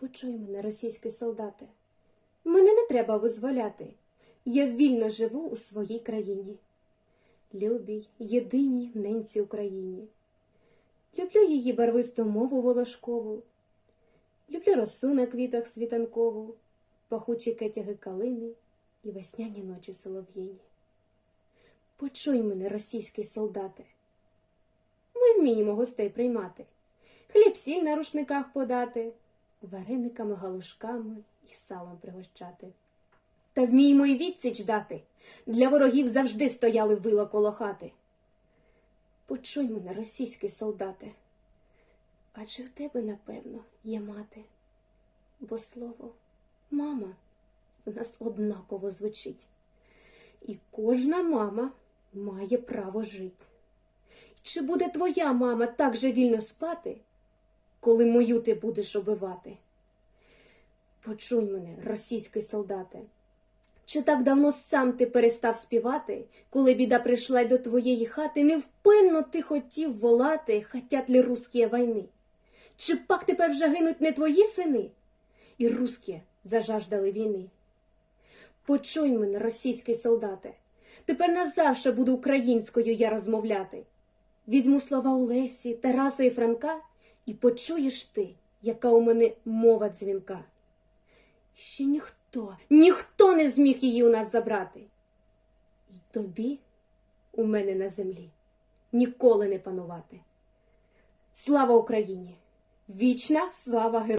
Почуй мене, російський солдате. Мене не треба визволяти. Я вільно живу у своїй країні. Любій, єдиній ненці Україні. Люблю її барвисту мову волошкову. Люблю росу на квітах світанкову, пахучі кетяги калини і весняні ночі солов'їні. Почуй мене, російський солдате. Ми вміємо гостей приймати, хліб сіль на рушниках подати, варениками, галушками і салом пригощати. Та вміємо й відсіч дати. Для ворогів завжди стояли вила коло хати. Почуй мене, російський солдате, адже в тебе, напевно, є мати, бо слово мама в нас однаково звучить. І кожна мама має право жити. Чи буде твоя мама так же вільно спати, коли мою ти будеш убивати? Почуй мене, російський солдате. Чи так давно сам ти перестав співати, коли біда прийшла й до твоєї хати, невпинно ти хотів волати, хотять ли русські війни? Чи пак тепер вже гинуть не твої сини? І русські зажаждали війни. Почуй мене, російський солдате, тепер назавше буду українською я розмовляти. Візьму слова Олесі, Тараса і Франка, і почуєш ти, яка у мене мова дзвінка. Ще ніхто, ніхто не зміг її у нас забрати. І тобі у мене на землі ніколи не панувати. Слава Україні! Вічна слава героям!